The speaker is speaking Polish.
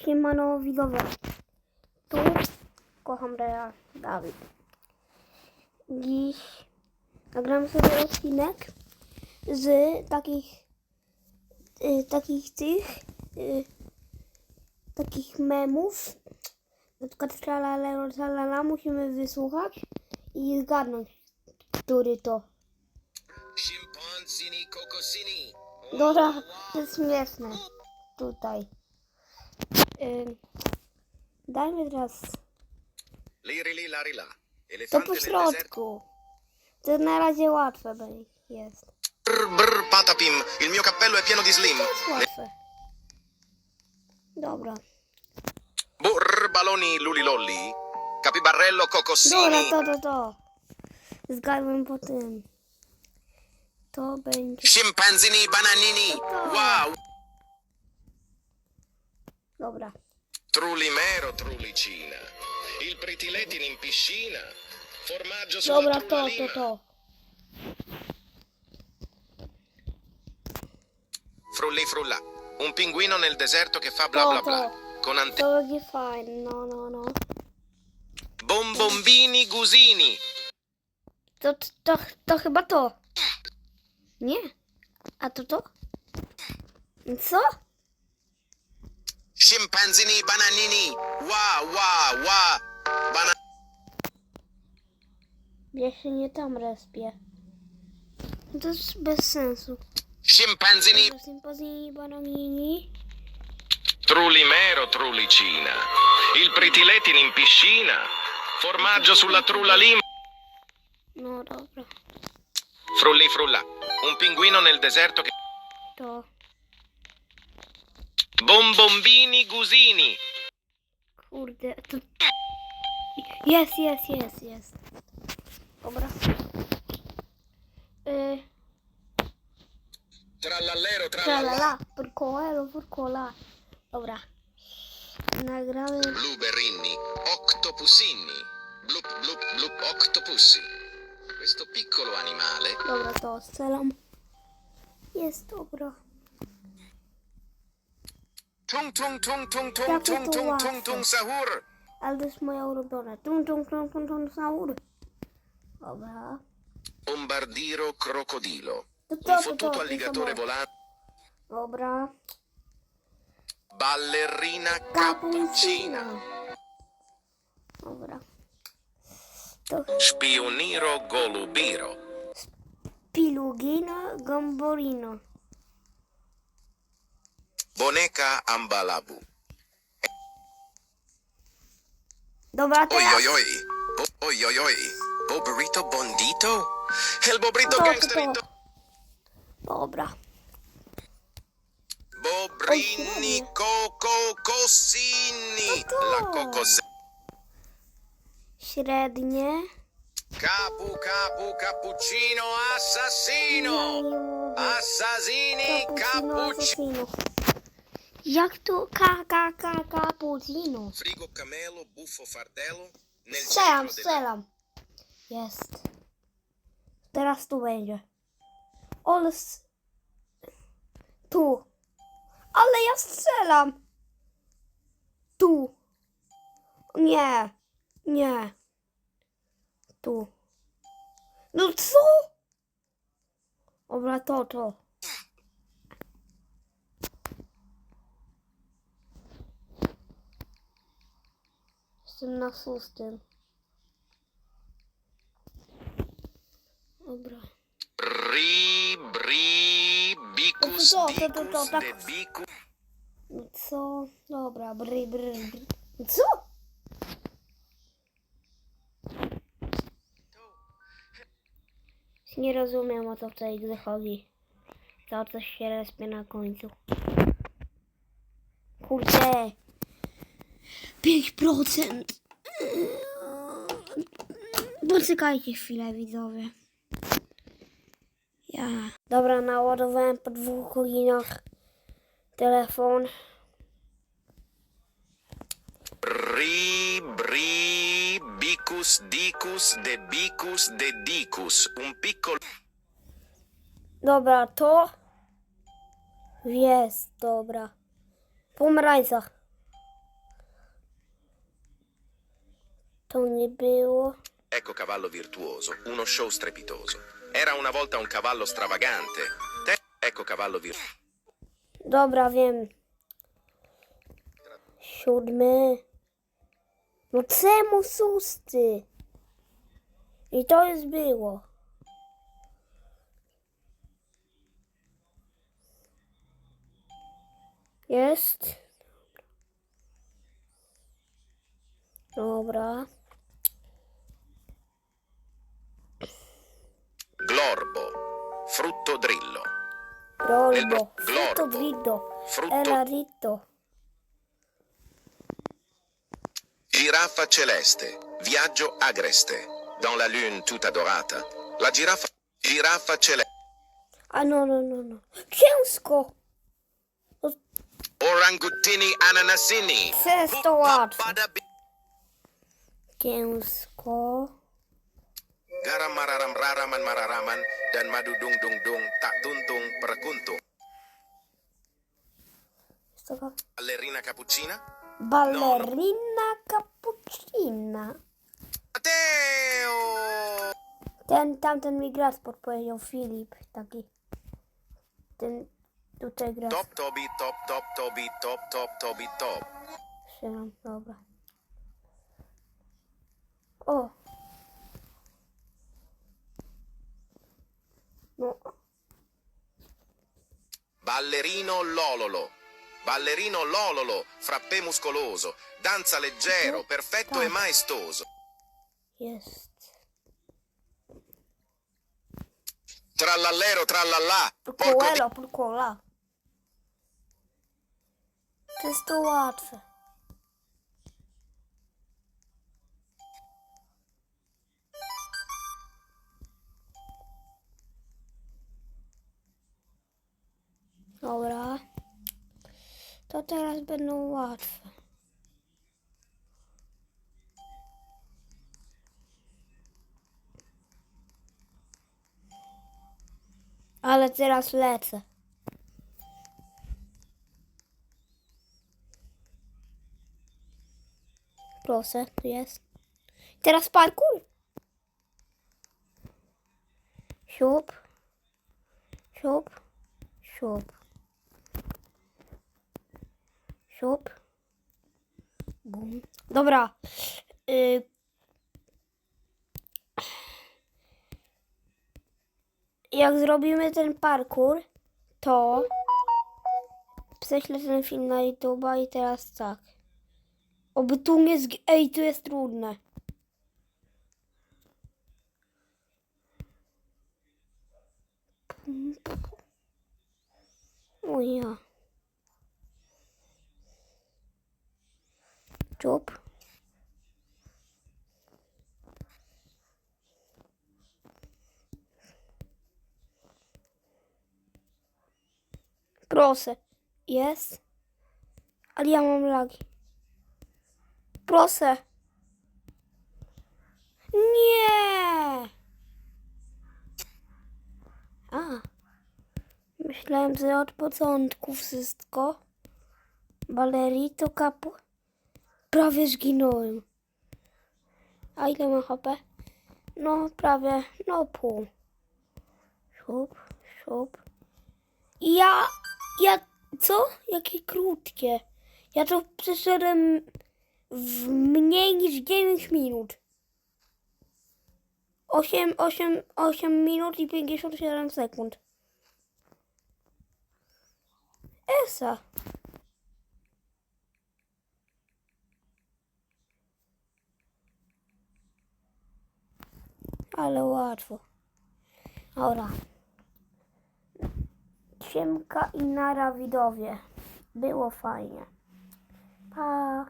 Siemano widzowie. Tu kocham Real Dawid. Dziś nagram sobie odcinek z takich y, takich tych y, takich memów. Na przykład tralala, tralala musimy wysłuchać i zgadnąć, który to. Dobra, to jest śmieszne. Tutaj. Ym, dajmy teraz to po środku. To na razie łatwe jest. Brr, brr, patapim. Il mio cappello è pieno di slim. Łatwe. Dobra. Burr, baloni lulilolli. Capibarello Dobra, cocosini. to, to, to. Zgadłem po tym. To będzie... Scimpanzini, bananini. Wow. Dobra. Trullimero, trullicina. Il pretiletin in piscina. Formaggio sulla Dobra, to, to, to. Frulli frulla. Un pinguino nel deserto che fa bla bla bla. Con ante... To będzie fajne. No, no, no. Bombombini gusini. To, to, to, to chyba to. Nie. A to to? Co? Scimpanzini, bananini. Wow, wow, wow. Bana... Ja się nie tam respię. To jest bez sensu. Scimpanzini, Sympazji bananini. Trullimero, trullicina. Il pretiletin in piscina. Formaggio sulla trullalima. No dobra. Frulli frulla. Un pinguino nel deserto che... To. Bombombini gusini. Kurde. To... Jest, jest, jest, jest. Dobra. Y, Trallallero, tralala. Purkoelo, purkola. Dobra. Nagramy. Blueberrini, octopusini. Blup, blup, blup, octopussi. Questo piccolo animale Dobra, to strzelam. Jest dobra. Tung tung tung tung tung tung tung tung tung sahur. Alles moje ulubione. Tung tung tung tung tung sahur. Vabbè. Bombardiro crocodilo. Tutto, Un fottuto alligatore volante. Dobra. Ballerina cappuccina. Dobra. Spioniro golubiro. Spilugino gomborino. Boneca ambalabu. Dobra, teraz. oi oi. Bo- Oi oi oi. Bobrito bondito? El bobrito To, to, gangsterito. to. Dobra. Bobrini Oj, coco cosini. To. La cocos. Średnie. Capu capu cappuccino assassino. Mogę. Assassini Cappuccino. Jak ka, cappuccino? Frigo camelo buffo fardello. Nel Strzelam, strzelam. Jest. Teraz tu będzie. S- Tu. Ale ja strzelam. Tu. Nie. Nie. Tu. No co? Dobra, to, to. Na szóstym. Dobra. Bri, bri, bicus, To, to, to, to, tak. Co? Dobra, bry, bry, bry. Co? Nie rozumiem o co w tej grze chodzi. To coś się respie na końcu. Kurde. 5%. Poczekajcie chwilę, widzowie. Ja. Dobra, naładowałem po dwóch godzinach telefon. Ri, bri, bicus, dicus, de bicus, de dicus. Un piccolo... Dobra, to... Jest, dobra. Pomarańca. To nie było. Ecco cavallo virtuoso, uno show strepitoso. Era una volta un cavallo stravagante. Te- ecco cavallo virtuoso. Dobra, wiem. Siódmy. No czemu szósty? I to już było. Jest. Dobra. Glorbo, frutto drillo. Glorbo. Frutto dritto. Frutto Era ritto. Giraffa celeste, viaggio agreste. Dans la lune tutta dorata. La giraffa. Giraffa celeste. A no, no, no, no. Ciężko. Orangutini ananasini. Przez to łatwe. Bada bi- Ciężko. Garam mararam raraman mararaman dan madu dung dung dung tak tuntung perkuntung. Ballerina cappuccina? ballerina cappuccina. Matteo! Ten, tamten mi gra podpowiedział Filip, taki. Ten tutaj gra. Top tobi top top tobi top top tobi top. Trzymam, dobra. O! Ballerino lololo. Ballerino lololo, frappè muscoloso, danza leggero, perfetto e maestoso. jest. Trallallero trallallà, porco di... Porcoela, porcola. To jest to łatwe. To teraz będą łatwe. Ale teraz lecę. Proszę, tu jest. Teraz parkour. Siup. Siup. Siup. Siup. Bum. Dobra. Y... Jak zrobimy ten parkour, to prześlę ten film na YouTube'a i teraz tak. Oby tu nie. Ej, tu jest trudne. O ja. Proszę. Jest. Ale ja mam lagi. Proszę. Nie. A. Myślałem, że od początku wszystko. Balerito kapu. Prawie zginąłem. A ile mam HP? No, prawie, no pół. Siup. I ja, ja, co? Jakie krótkie. Ja to przeszedłem w mniej niż 9 minut. 8, 8, 8 minut i 57 sekund. Esa. Ale łatwo. Dobra. Siemka i nara widowie. Było fajnie. Pa.